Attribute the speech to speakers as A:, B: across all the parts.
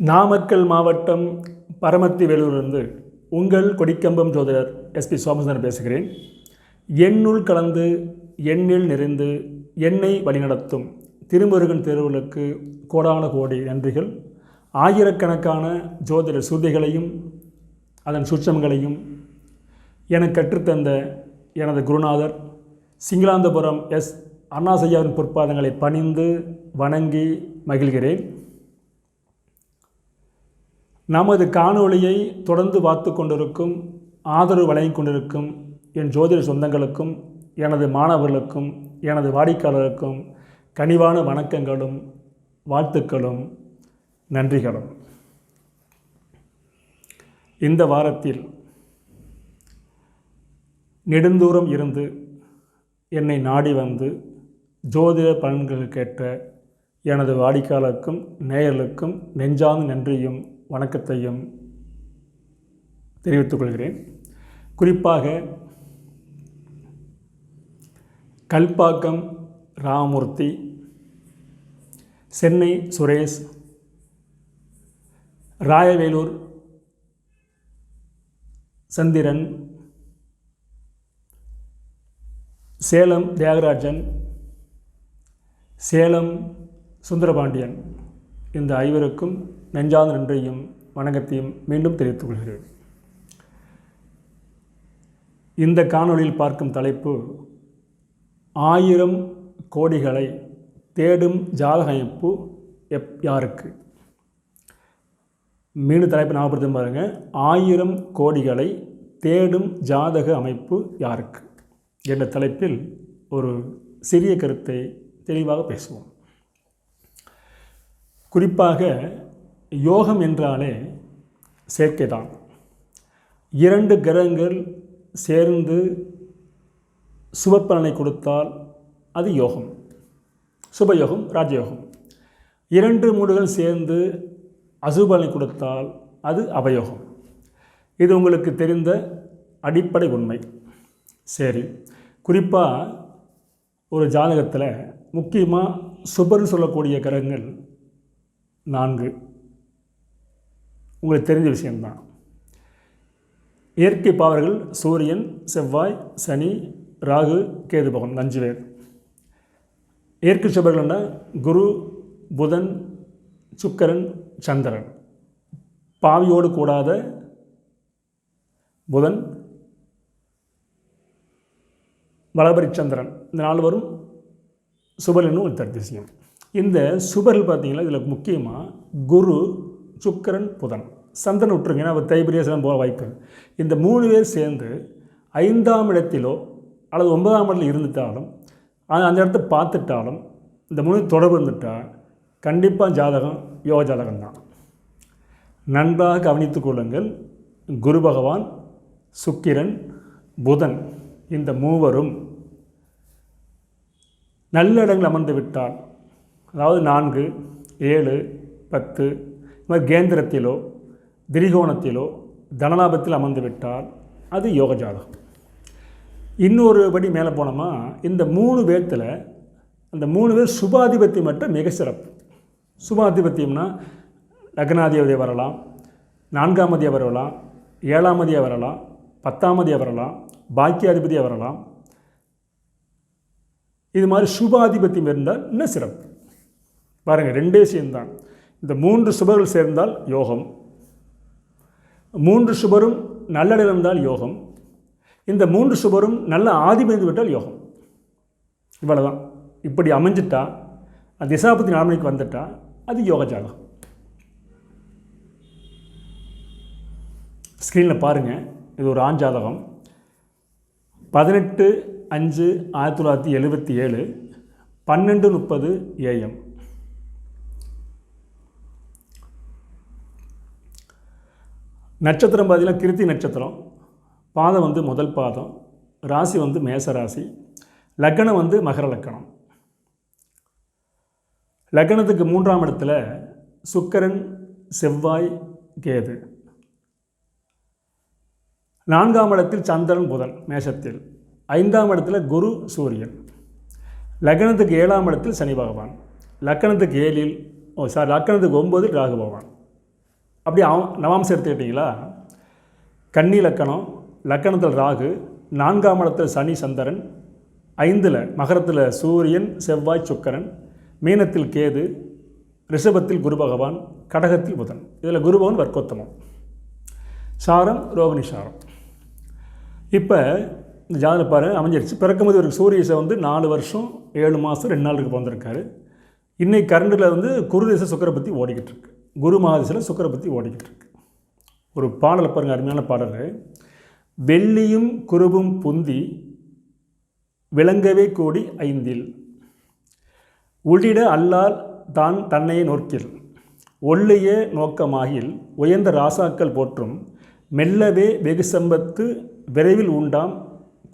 A: நாமக்கல் மாவட்டம் பரமத்தி வேலூரிலிருந்து உங்கள் கொடிக்கம்பம் ஜோதிடர் எஸ்பி சோமசுந்தரன் பேசுகிறேன். எண்ணுள் கலந்து எண்ணில் நிறைந்து எண்ணெய் வழிநடத்தும் திருமுருகன் தேர்வுகளுக்கு கோடான கோடி நன்றிகள். ஆயிரக்கணக்கான ஜோதிட சுருதிகளையும் அதன் சுற்றங்களையும் எனக்கு கற்றுத்தந்த எனது குருநாதர் சிங்களாந்தபுரம் எஸ் அண்ணாசையாவின் பொற்பாதங்களை பணிந்து வணங்கி மகிழ்கிறேன். நமது காணொளியை தொடர்ந்து பார்த்து கொண்டிருக்கும் ஆதரவு வழங்கி கொண்டிருக்கும் என் ஜோதிட சொந்தங்களுக்கும் எனது மாணவர்களுக்கும் எனது வாடிக்கையாளருக்கும் கனிவான வணக்கங்களும் வாழ்த்துக்களும் நன்றிகளும். இந்த வாரத்தில் நெடுந்தூரம் இருந்து என்னை நாடி வந்து ஜோதிட பலன்களுக்கேற்ற எனது வாடிக்கையாளருக்கும் நேயர்களுக்கும் நெஞ்சார்ந்த நன்றியும் வணக்கத்தையும் தெரிவித்துக் கொள்கிறேன். குறிப்பாக கல்பாக்கம் ராமமூர்த்தி சென்னை சுரேஷ் ராயவேலூர் சந்திரன் சேலம் தியாகராஜன் சேலம் சுந்தரபாண்டியன். இந்த ஐவருக்கும் நெஞ்சார்ந்த நன்றியும் வணக்கத்தையும் மீண்டும் தெரிவித்துக் கொள்கிறேன். இந்த காணொளியில் பார்க்கும் தலைப்பு ஆயிரம் கோடிகளை தேடும் ஜாதக அமைப்பு எப் யாருக்கு? மீண்டும் தலைப்பு ஞாபகப்படுத்த பாருங்கள் ஆயிரம் கோடிகளை தேடும் ஜாதக அமைப்பு யாருக்கு? என்ற தலைப்பில் ஒரு சிறிய கருத்தை தெளிவாக பேசுவோம். குறிப்பாக யோகம் என்றாலே சேர்க்கைதான் இரண்டு கிரகங்கள் சேர்ந்து சுபப்பலனை கொடுத்தால் அது யோகம். சுபயோகம் ராஜயோகம். இரண்டு மூடுகள் சேர்ந்து அசுபலனை கொடுத்தால் அது அவயோகம். இது உங்களுக்கு தெரிந்த அடிப்படை உண்மை. சரி. குறிப்பாக ஒரு ஜாதகத்தில் முக்கியமாக சுபர்னு சொல்லக்கூடிய கிரகங்கள் நான்கு. உங்களுக்கு தெரிஞ்ச விஷயம்தான். இயற்கை பாவர்கள் சூரியன் செவ்வாய் சனி ராகு கேது பகவான் அஞ்சு பேர். இயற்கை சுபர்கள்னா குரு புதன் சுக்கரன் சந்திரன். பாவியோடு கூடாத புதன் வளபரி சந்திரன் இந்த நால்வரும் வரும் ஒரு தர்திசியம் இந்த சுபரில் பார்த்தீங்கன்னா இதில் முக்கியமாக குரு சுக்கரன் புதன். சந்திரன் விட்டுருங்க ஏன்னா அவர் தைபிரியசனம் போக வாய்ப்பு இந்த மூணு பேர் சேர்ந்து ஐந்தாம் இடத்திலோ அல்லது ஒன்பதாம் இடத்துல இருந்துட்டாலும் அந்த இடத்த பார்த்துட்டாலும் இந்த மூணு தொடர்பு இருந்துட்டால் கண்டிப்பாக ஜாதகம் யோக ஜாதகம் தான். நன்றாக கவனித்து கொள்ளுங்கள் குரு பகவான் சுக்கிரன் புதன் இந்த மூவரும் நல்லடங்கள் அமர்ந்து விட்டால் அதாவது நான்கு ஏழு பத்து இது மாதிரி கேந்திரத்திலோ திரிகோணத்திலோ தனலாபத்தில் அமர்ந்து விட்டால் அது யோக ஜாதகம். இன்னொரு படி மேலே போனோமா இந்த மூணு பேர்த்தில் அந்த மூணு பேர் சுபாதிபத்தியம் மட்டும் மிக சிறப்பு. சுபாதிபத்தியம்னா லக்னாதிபதியாக வரலாம் நான்காமதியாக வரலாம் ஏழாமதியாக வரலாம் பத்தாமதியாக வரலாம் பாக்கியாதிபதியாக வரலாம் இது மாதிரி சுபாதிபத்தியம் இருந்தால் இன்னும் சிறப்பு? பாருங்கள் ரெண்டே சேர்ந்தான் இந்த மூன்று சுபர்கள் சேர்ந்தால் யோகம். மூன்று சுபரும் நல்லடில் இருந்தால் யோகம். இந்த மூன்று சுபரும் நல்ல ஆதிபதி விட்டால் யோகம். இவ்வளோதான் இப்படி அமைஞ்சிட்டா அந்த திசாபத்தி நாலு மணிக்கு வந்துட்டா அது யோக ஜாதகம். ஸ்க்ரீனில் பாருங்கள் இது ஒரு ஆண் ஜாதகம். பதினெட்டு அஞ்சு ஆயிரத்தி தொள்ளாயிரத்தி எழுபத்தி ஏழு பன்னெண்டு முப்பது ஏஎம் நட்சத்திரம் பார்த்தீங்கன்னா கிருத்தி நட்சத்திரம். பாதம் வந்து முதல் பாதம். ராசி வந்து மேச ராசி. லக்கணம் வந்து மகர லக்கணம் லக்கணத்துக்கு மூன்றாம் இடத்துல சுக்கரன் செவ்வாய் கேது. நான்காம் இடத்தில் சந்திரன் புதன் மேஷத்தில் ஐந்தாம் இடத்தில் குரு சூரியன் லக்னத்துக்கு ஏழாம் இடத்தில் சனி பகவான் லக்கணத்துக்கு ஏழில் ஓ சார் லக்கணத்துக்கு ஒம்பதில் ராகு பகவான். அப்படி அவ- நவாம்சம் எடுத்துக்கிட்டிங்களா? கன்னி லக்கணம் லக்கணத்தில் ராகு நான்காம் இடத்தில் சனி சந்திரன் ஐந்தில் மகரத்தில் சூரியன் செவ்வாய் சுக்கரன் மீனத்தில் கேது ரிஷபத்தில் குரு பகவான் கடகத்தில் புதன். இதில் குரு பகவான் வர்க்கோத்தமம். சாரம் ரோகிணி சாரம். இப்போ இந்த ஜாதக பாரு அமைஞ்சிருச்சு. பிறக்கும்போது இவருக்கு சூரியசை வந்து நாலு வருஷம் ஏழு மாதம் ரெண்டு நாளுக்கு பிறந்திருக்காரு. இன்றைக்கி கரண்டில் வந்து குரு திசை சுக்கரை பற்றி ஓடிக்கிட்டு இருக்கு. குரு மகாதிசையில் சுக்கரை பற்றி ஓடிக்கிட்டு இருக்கு. ஒரு பாடலை பாருங்க அருமையான பாடல் வெள்ளியும் குருவும் புந்தி விளங்கவே கூடி ஐந்தில். உள்ளிட அல்லால் தான் தன்னையே நோக்கில். ஒல்லையே நோக்கமாகில் உயர்ந்த ராசாக்கள் போற்றும் மெல்லவே வெகு சம்பத்து விரைவில் உண்டாம்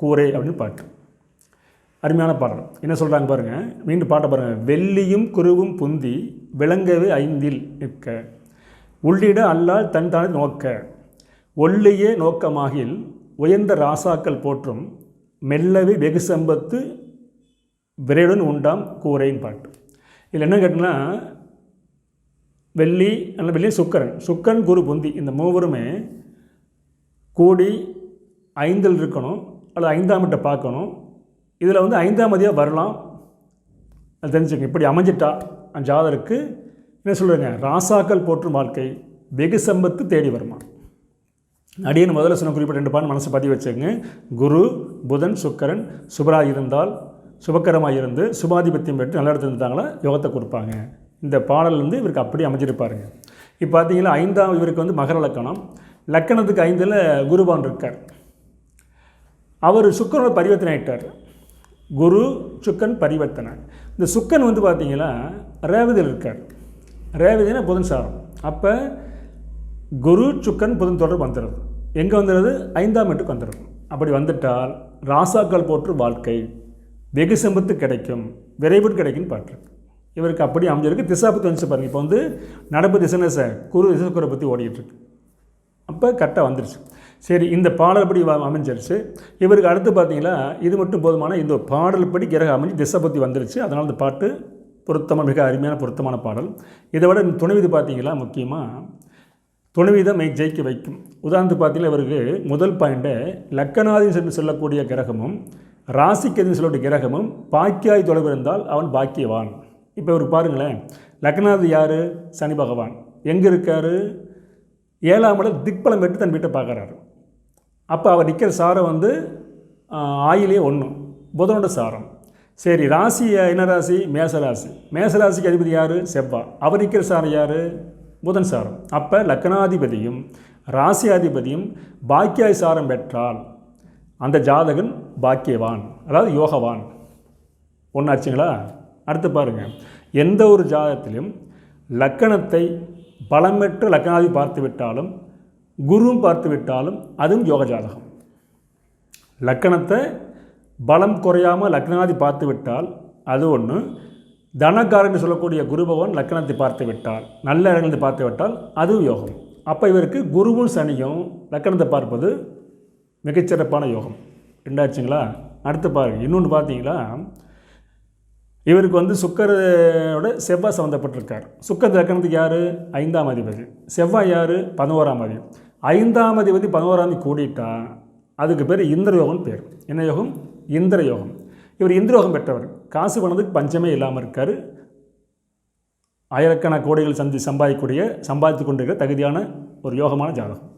A: கூரே அப்படின்னு பாட்டு. அருமையான பாடல். என்ன சொல்கிறாங்க பாருங்கள் மீண்டும் பாட்டை பாருங்கள் வெள்ளியும் குருவும் புந்தி விளங்கவே ஐந்தில் நிற்க உள்ளிட அல்லால் தன் தானே நோக்க ஒல்லியே நோக்கமாகில் உயர்ந்த ராசாக்கள் போற்றும் மெல்லவே வெகு சம்பத்து விரைவுடன் உண்டாம் கூரைன்னு பாட்டு. இதில் என்ன கேட்டிங்கன்னா வெள்ளி அல்ல வெள்ளி சுக்கரன். சுக்கரன் குரு புந்தி. இந்த மூவருமே கூடி ஐந்தில் இருக்கணும் அல்லது ஐந்தாம் கிட்ட பார்க்கணும். இதில் வந்து ஐந்தாம் அதியாக வரலாம். அது தெரிஞ்சுக்கங்க. இப்படி அமைஞ்சிட்டா அந்த ஜாதருக்கு என்ன சொல்கிறேங்க ராசாக்கள் போற்றும் வாழ்க்கை வெகு சம்பத்து தேடி வருமா அடியன் முதல்ல சொன்ன குறிப்பிட்ட ரெண்டு பாடம் மனசை பதிவு வச்சுங்க குரு புதன் சுக்கரன் சுபராக இருந்தால் சுபக்கரமாக இருந்து சுபாதிபத்தியம் பெற்று நல்ல இடத்துல இருந்தாங்களா? யோகத்தை கொடுப்பாங்க. இந்த பாடல் வந்து இவருக்கு அப்படி அமைஞ்சிருப்பாருங்க இப்போ பார்த்தீங்கன்னா ஐந்தாம் இவருக்கு வந்து மகர லக்கணம். லக்கணத்துக்கு ஐந்தில் குருபான் இருக்கார். அவர் சுக்கரோட பரிவர்த்தனை ஆயிட்டார். குரு சுக்கன் பரிவர்த்தனை. இந்த சுக்கன் வந்து பார்த்தீங்கன்னா ரேவதியில் இருக்கார். ரேவதினா புதன் சாரம். அப்போ குரு சுக்கன் புதன் தொடர்பு வந்துடுது எங்கே வந்துடுறது ஐந்தாம் எட்டுக்கு வந்துடுறது அப்படி வந்துட்டால் ராசாக்கள் போற்று வாழ்க்கை. வெகு சம்பத்து கிடைக்கும். விரைவில் கிடைக்கும்னு பாட்டுருக்கு இவருக்கு அப்படி அமைஞ்சிருக்கு. திசாபத்து வந்து பாருங்கள் இப்போ வந்து நடப்பு திசனச குரு திசைக்குறை பற்றி ஓடிட்டு இருக்கு. அப்போ கரெக்டாக வந்துருச்சு. சரி இந்த பாடல் படி அமைஞ்சிருச்சு. இவருக்கு அடுத்து பார்த்தீங்கன்னா இது மட்டும் போதுமான இந்த பாடல் படி கிரக அமைஞ்சு திசை பற்றி வந்துருச்சு. அதனால் இந்த பாட்டு பொருத்தமாக மிக அருமையான பொருத்தமான பாடல். இதை விட இந்த துணைவிதி பார்த்தீங்களா முக்கியமாக துணைவிதம் மெய் ஜெயிக்க வைக்கும். உதாரணத்துக்கு பார்த்தீங்கன்னா இவருக்கு முதல் பாயிண்ட்டை லக்கனாதின்னு சொல்லி சொல்லக்கூடிய கிரகமும் ராசிக்கதின்னு சொல்லக்கூடிய கிரகமும் பாக்கியாய் தொடர்பு இருந்தால் அவன் பாக்கியவான். இப்போ இவருக்கு பாருங்களேன் லக்னாதி யார்? சனி பகவான். எங்கே இருக்கார்? ஏழாம் இடம் திக்பலம் பெற்று தன் வீட்டை பார்க்குறாரு. அப்போ அவர் நிற்கிற சாரம் வந்து ஆயிலே ஒன்று புதனோட சாரம். சரி ராசி என்ன ராசி? மேசராசி மேசராசிக்கு அதிபதி யார்? செவ்வா. அவர் நிற்கிற சாரம் யார்? புதன் சாரம். அப்போ லக்னாதிபதியும் ராசியாதிபதியும் பாக்கியாய் சாரம் பெற்றால் அந்த ஜாதகன் பாக்கியவான் அதாவது யோகவான். ஒன்றாச்சுங்களா அடுத்து பாருங்கள் எந்த ஒரு ஜாதகத்திலும் லக்கணத்தை பலம் பெற்ற லக்கணாதி பார்த்து விட்டாலும் குருவும் பார்த்து விட்டாலும் அதுவும் யோக ஜாதகம் லக்கணத்தை பலம் குறையாமல் லக்னாதி பார்த்து விட்டால் அது ஒன்று தனக்காரன் சொல்லக்கூடிய குரு பகவான் லக்கணத்தை பார்த்து விட்டால் நல்ல இடங்களை பார்த்து விட்டால் அதுவும் யோகம். அப்போ இவருக்கு குருவும் சனியும் லக்கணத்தை பார்ப்பது மிகச்சிறப்பான யோகம். ரெண்டாச்சுங்களா? அடுத்து பாருங்கள் இன்னொன்று பார்த்தீங்களா? இவருக்கு வந்து சுக்கரோட செவ்வாய் சம்மந்தப்பட்டிருக்கார் சுக்கர லக்கணத்துக்கு யார்? ஐந்தாம் அதிபதி. செவ்வாய் யார்? பதினோராம் அதிபதி. ஐந்தாம் அதிபதி பதினோராம் அதிபதி கூடிட்டா அதுக்கு பேர் இந்திர யோகம்னு பேர். என்ன யோகம்? இந்திர யோகம் இவர் இந்திர யோகம் பெற்றவர். காசு பணத்துக்கு பஞ்சமே இல்லாமல் இருக்கார். ஆயிரக்கணக்கான கோடிகள் சந்தி சம்பாதிக்கக்கூடிய சம்பாதித்து கொண்டிருக்கிற தகுதியான ஒரு யோகமான ஜாதகம்.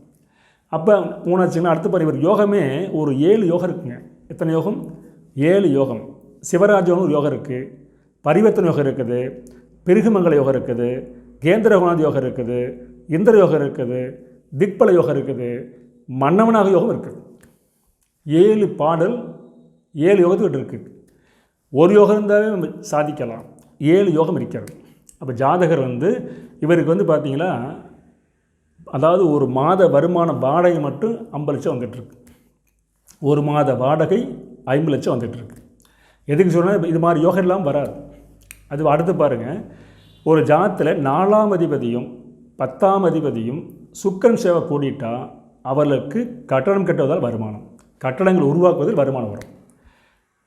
A: அப்போ மூணாச்சுன்னா அடுத்து பாரு இவர் யோகமே ஒரு ஏழு யோகம் இருக்குங்க. எத்தனை யோகம்? ஏழு யோகம். சிவராஜன் ஒரு யோகம் இருக்குது பரிவர்த்தன யோகம் இருக்குது. பிருகுமங்கல யோகம் இருக்குது. கேந்திரகுணாதி யோகம் இருக்குது. இந்திர யோகம் இருக்குது. திக்பல யோகம் இருக்குது மன்னவனாக யோகம் இருக்குது. ஏழு பாடல் ஏழு யோகத்துக்கிட்ட இருக்குது ஒரு யோகம் இருந்தாவே நம்ம சாதிக்கலாம். ஏழு யோகம் இருக்கிறது. அப்போ ஜாதகர் வந்து இவருக்கு வந்து பார்த்தீங்களா அதாவது ஒரு மாத வருமான வாடகை மட்டும் ஐம்பது லட்சம் வந்துட்டுருக்கு ஒரு மாத வாடகை ஐம்பது லட்சம் வந்துட்டுருக்கு எதுக்கு சொன்னால் இது மாதிரி யோகம் எல்லாம் வராது. அது அடுத்து பாருங்கள் ஒரு ஜாத்தில் நாலாம் அதிபதியும் பத்தாம் அதிபதியும் சுக்கரன் சேவை கூடிட்டால் அவர்களுக்கு கட்டணம் கட்டுவதால் வருமானம். கட்டடங்கள் உருவாக்குவதில் வருமானம் வரும்.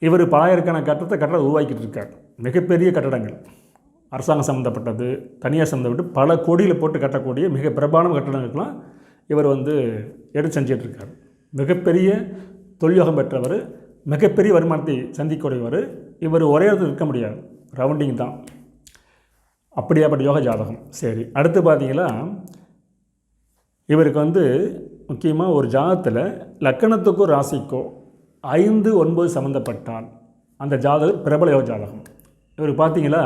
A: இவர் பலாயிரக்கான கட்டடத்தை கட்டடம் உருவாக்கிட்டு இருக்கார். மிகப்பெரிய கட்டடங்கள். அரசாங்கம் சம்மந்தப்பட்டது தனியார் சம்மந்தப்பட்டு பல கோடியில் போட்டு கட்டக்கூடிய மிக பிரபான கட்டடங்களுக்கெல்லாம் இவர் வந்து எடுத்து செஞ்சிட்டு இருக்கார். மிகப்பெரிய தொழில்யோகம் பெற்றவர் மிகப்பெரிய வருமானத்தை சந்திக்கக்கூடியவர் இவர் ஒரே இடத்துல இருக்க முடியாது. ரவுண்டிங் தான். அப்படியாப்பட்ட யோக ஜாதகம். சரி அடுத்து பார்த்தீங்கன்னா இவருக்கு வந்து முக்கியமாக ஒரு ஜாதகத்தில் லக்கணத்துக்கோ ராசிக்கோ ஐந்து ஒன்பது சம்மந்தப்பட்டால் அந்த ஜாதகம் பிரபல யோக ஜாதகம். இவருக்கு பார்த்தீங்களா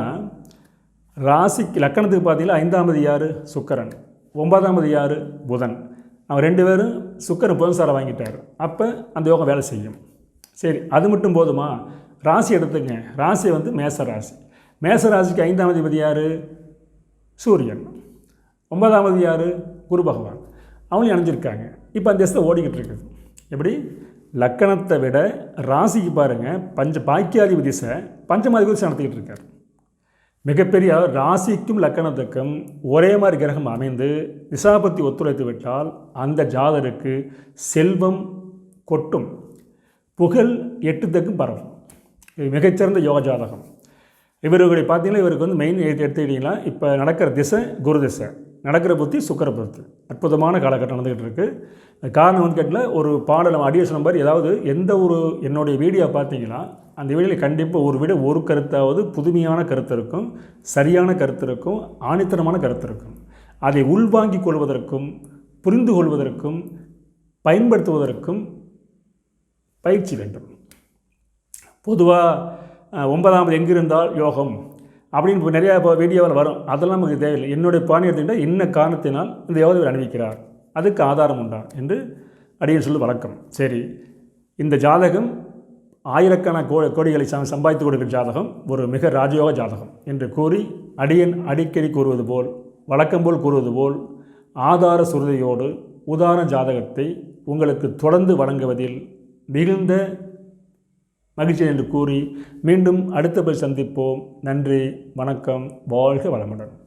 A: ராசிக்கு லக்கணத்துக்கு பார்த்தீங்கன்னா ஐந்தாமது யார்? சுக்கரன். ஒன்பதாமது யார்? புதன். அவன் ரெண்டு பேரும் சுக்கரன் புதன் சாரை வாங்கிட்டார். அப்போ அந்த யோகம் வேலை செய்யும். சரி அது மட்டும் போதுமா? ராசி எடுத்துங்க. ராசி வந்து மேச ராசி. மேச ராசிக்கு ஐந்தாம் அதிபதி யார்? சூரியன். ஒன்பதாமது யார்? குரு பகவான். அவங்களையும் அணிஞ்சிருக்காங்க. இப்போ அந்த திசை ஓடிக்கிட்டு இருக்குது. எப்படி? லக்கணத்தை விட ராசிக்கு பாருங்கள் பஞ்ச பாக்கியாதிபதி திசை பஞ்சமாதிபதி திசை நடத்திக்கிட்டு இருக்கார். மிகப்பெரிய ராசிக்கும் லக்கணத்துக்கும் ஒரே மாதிரி கிரகம் அமைந்து திசாபத்தி ஒத்துழைத்து விட்டால் அந்த ஜாதருக்கு செல்வம் கொட்டும். புகழ் எட்டு தக்கும் பரவும். இது மிகச்சிறந்த யோக ஜாதகம். இவர்களுடைய பார்த்தீங்கன்னா இவருக்கு வந்து மெயின் எடுத்துக்கிட்டிங்கன்னா இப்போ நடக்கிற திசை குரு திசை. நடக்கிற புத்தி சுக்கர புத்தி. அற்புதமான காலகட்டம் நடந்துகிட்டு இருக்குது காரணம் வந்து கேட்டில் ஒரு பாடல் அடிய சொன்ன மாதிரி ஏதாவது எந்த ஒரு என்னுடைய வீடியோ பார்த்தீங்கன்னா அந்த வீடியோவில் கண்டிப்பாக ஒரு விட ஒரு கருத்தாவது புதுமையான கருத்து இருக்கும் சரியான கருத்து இருக்கும் ஆணித்தனமான கருத்து இருக்கும். அதை உள்வாங்கிக் கொள்வதற்கும் புரிந்து கொள்வதற்கும் பயன்படுத்துவதற்கும் பயிற்சி வேண்டும். பொதுவாக ஒன்பதாம் எங்கிருந்தால் யோகம். அப்படின்னு நிறையா இப்போ வீடியோவில் வரும். அதெல்லாம் நமக்கு தேவையில்லை. என்னுடைய பாணி எடுத்துக்கிட்டால் என்ன காரணத்தினால் இந்த யோகத்தை அணிவிக்கிறார் அதுக்கு ஆதாரம் உண்டா? என்று அடியன் சொல்லி வழக்கம். சரி. இந்த ஜாதகம் ஆயிரக்கணக்கான கோ கோடிகளை சம் சம்பாதித்து கொடுக்கிற ஜாதகம் ஒரு மிக ராஜயோக ஜாதகம் என்று கூறி அடியன் அடிக்கடி கூறுவது போல் வழக்கம் போல் கூறுவது போல் ஆதார சுருதியோடு உதாரண ஜாதகத்தை உங்களுக்கு தொடர்ந்து வழங்குவதில் மிகுந்த மகிழ்ச்சி என்று கூறி மீண்டும் அடுத்த போய் சந்திப்போம். நன்றி வணக்கம் வாழ்க வளமுடன்.